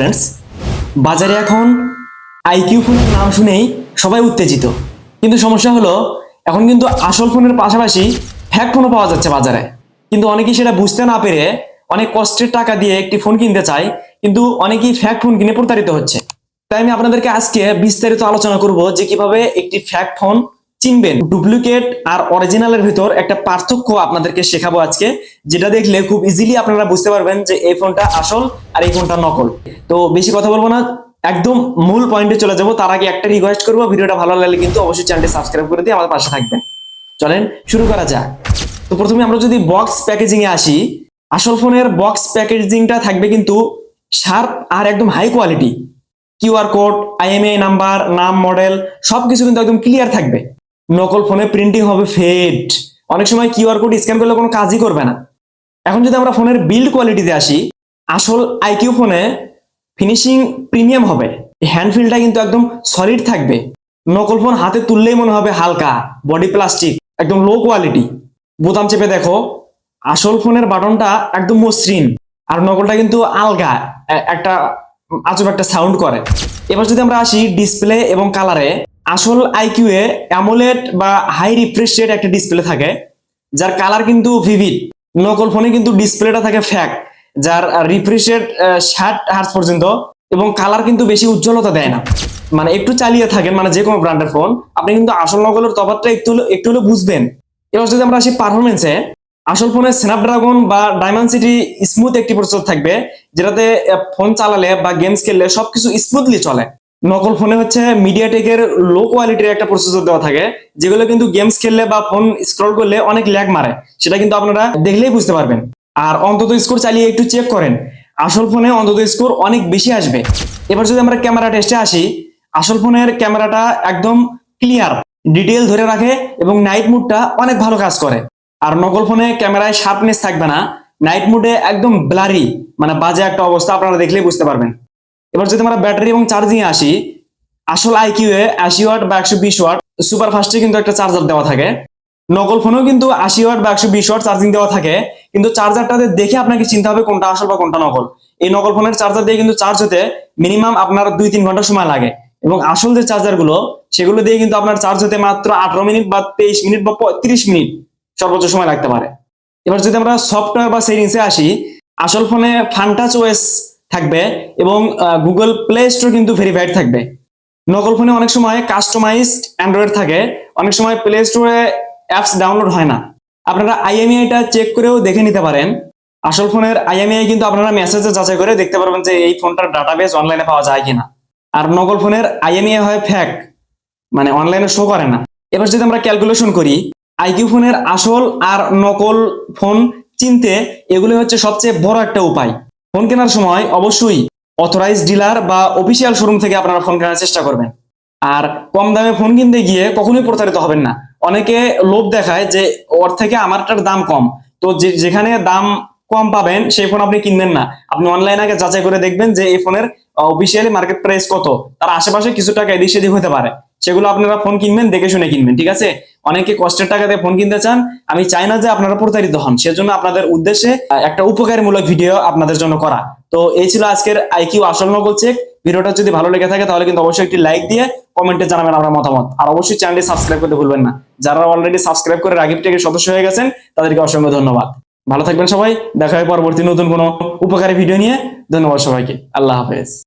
Friends বাজারে এখন IQ ফোনের নাম শুনেই সবাই উত্তেজিত। কিন্তু সমস্যা হলো, এখন কিন্তু আসল ফোনের পাশাপাশি হ্যাক ফোনও পাওয়া যাচ্ছে বাজারে। কিন্তু অনেকেই সেটা বুঝতে না পেরে অনেক কষ্টের টাকা দিয়ে একটি ফোন কিনতে চায়, কিন্তু অনেকেই ফ্যাক ফোন কিনে প্রতারিত হচ্ছে। তাই আমি আপনাদেরকে আজকে বিস্তারিত আলোচনা করব যে কীভাবে একটি ফ্যাক ফোন চিনবেন। ডুপ্লিকেট আর অরিজিনালের ভিতর একটা পার্থক্য আপনাদেরকে শেখাবো আজকে, যেটা দেখলে খুব ইজিলি আপনারা বুঝতে পারবেন যে এই ফোনটা আসল আর এই ফোনটা নকল। তো বেশি কথা বলব না, একদম মূল পয়েন্টে চলে যাব। তার আগে একটা রিকোয়েস্ট করব, ভিডিওটা ভালো লাগলে কিন্তু অবশ্যই চ্যানেলটি সাবস্ক্রাইব করে দিয়ে আমাদের পাশে থাকবেন। চলেন শুরু করা যাক। তো প্রথমে আমরা যদি বক্স প্যাকেজিং এ আসি, আসল ফোনের বক্স প্যাকেজিংটা থাকবে কিন্তু শার্প আর একদম high quality QR code IMEI number নাম মডেল সবকিছু কিন্তু একদম ক্লিয়ার থাকবে। নকল ফোনে প্রিন্টিং হবে ফেড অনেক সময় কিউআর কোড স্ক্যান করলে কোনো কাজই করবে না। এখন যদি আমরা ফোনের বিল্ড কোয়ালিটিতে আসি, আসল আইকিউ ফোনে ফিনিশিং প্রিমিয়াম হবে। হ্যান্ডফিলটা কিন্তু একদম সলিড থাকবে। নকল ফোন হাতে তুললেই মনে হবে হালকা বডি প্লাস্টিক একদম লো কোয়ালিটি বোতাম চেপে দেখো, আসল ফোনের বাটনটা একদম মসৃণ, আর নকলটা কিন্তু আলগা একটা, আজব একটা সাউন্ড করে। এবার যদি আমরা আসি ডিসপ্লে এবং কালারে আসল আইকিউ এ অ্যামোলেড বা হাই রিফ্রেশ রেট একটা ডিসপ্লে থাকে, যার কালার কিন্তু ভিভিড নকল ফোনে কিন্তু ডিসপ্লেটা থাকে ফ্যাক যার রিফ্রেশ রেট ষাট হার্স পর্যন্ত, এবং কালার কিন্তু বেশি উজ্জ্বলতা দেয় না। মানে একটু চালিয়ে থাকেন মানে যে কোনো ব্র্যান্ডের ফোন আপনি কিন্তু আসল নকলের তফাৎটা একটু হলেও- একটু হলেও বুঝবেন। এবার যদি আমরা আসি পারফরমেন্সে আসল ফোনে স্ন্যাপড্রাগন বা ডায়মন্ড-সিটি স্মুথ একটি প্রসেসর থাকবে, যেটাতে ফোন চালালে বা গেমস খেললে সবকিছু স্মুথলি চলে। নকল ফোনে হচ্ছে মিডিয়াটেকের লো কোয়ালিটির একটা প্রসেসর দেওয়া থাকে, যেগুলো কিন্তু গেমস খেললে বা ফোন স্ক্রল করলে অনেক ল্যাগ মারে। সেটা কিন্তু আপনারা দেখলেই বুঝতে পারবেন। আর অন্তত স্কোর চালিয়ে একটু চেক করেন। আসল ফোনে অন্তত স্কোর অনেক বেশি আসবে। এবার যদি আমরা ক্যামেরা টেস্টে আসি, আসল ফোনের ক্যামেরাটা একদম ক্লিয়ার ডিটেল ধরে রাখে এবং নাইট মুডটা অনেক ভালো কাজ করে। আর নকল ফোনে ক্যামেরায় শার্পনেস থাকবে না। নাইট মুডে একদম ব্লারি মানে বাজে একটা অবস্থা আপনারা দেখলেই বুঝতে পারবেন। এবার যদি আমরা ব্যাটারি এবং চার্জিং আসি, আসল আইকিউ এ আশি ওয়াট বা একশো বিশ ওয়াট সুপার ফাস্টে কিন্তু একটা চার্জার দেওয়া থাকে। নকল ফোনেও কিন্তু আশি ওয়াট বা একশো বিশ ওয়াট চার্জিং দেওয়া থাকে, কিন্তু চার্জারটাতে দেখে আপনাকে চিন্তা হবে কোনটা আসল বা কোনটা নকল। এই নকল ফোনের চার্জার দিয়ে কিন্তু চার্জ হতে মিনিমাম আপনার দুই তিন ঘণ্টা সময় লাগে এবং আসল যে চার্জারগুলো সেগুলো দিয়ে কিন্তু আপনার চার্জ হতে মাত্র আঠারো মিনিট বা তেইশ মিনিট বা তিরিশ মিনিট সর্বোচ্চ সময় লাগতে পারে। এবার যদি আমরা সফটওয়্যার বা সেটিংসে আসি, আসল ফোনে ফান্টাচ ওএস থাকবে এবং গুগল প্লে স্টোর কিন্তু ভেরিফাইড থাকবে। নকল ফোনে অনেক সময় কাস্টমাইজড অ্যান্ড্রয়েড থাকে, অনেক সময় প্লে স্টোরে অ্যাপস ডাউনলোড হয় না। আপনারা আইএমআইটা চেক করেও দেখে নিতে পারেন। আসল ফোনের আইএমআই কিন্তু আপনারা মেসেজে যাচাই করে দেখতে পারবেন যে এই ফোনটার ডাটাবেস অনলাইনে পাওয়া যায় কিনা। আর নকল ফোনের আইএমআই হয় ফ্যাক মানে অনলাইনে শো করে না। এবার যদি আমরা ক্যালকুলেশন করি আইকিউ ফোনের আসল আর নকল ফোন চিনতে এগুলো হচ্ছে সবচেয়ে বড় একটা উপায়। ফোন কেনার সময় অবশ্যই অথরাইজ ডিলার বা অফিসিয়াল শোরুম থেকে আপনারা ফোন কেনার চেষ্টা করবেন। আর কম দামে ফোন কিনতে গিয়ে কখনোই প্রতারিত হবেন না। অনেকে লোভ দেখায় যে ওর থেকে আমারটার দাম কম। তো যেখানে দাম কম পাবেন, সেই ফোন আপনি কিনবেন না। আপনি অনলাইন আগে যাচাই করে দেখবেন যে এই ফোনের অফিসিয়ালি মার্কেট প্রাইস কত। তার আশেপাশে কিছু টাকা এদিক সেদিক হতে পারে। সেগুলো আপনারা ফোন কিনবেন, দেখে শুনে কিনবেন, ঠিক আছে? অনেকে কষ্টের টাকা দিয়ে ফোন কিনতে চান। আমি চাই না যে আপনারা প্রতারিত হন, সেজন্য আপনাদের উদ্দেশ্যে একটা উপকারমূলক ভিডিও আপনাদের জন্য করা। তো এই ছিল আজকের আইকিউ আসল নকল চেক ভিডিওটা যদি ভালো লেগে থাকে, তাহলে কিন্তু অবশ্যই একটি লাইক দিয়ে কমেন্টে জানাবেন আপনার মতামত। আর অবশ্যই চ্যানেলটি সাবস্ক্রাইব করতে ভুলবেন না। যারা অলরেডি সাবস্ক্রাইব করে রাগিব টেকের সদস্য হয়ে গেছেন, তাদেরকে অসংখ্য ধন্যবাদ। ভালো থাকবেন সবাই। দেখা হয় পরবর্তী নতুন কোনো উপকারী ভিডিও নিয়ে। ধন্যবাদ সবাইকে। আল্লাহ হাফেজ।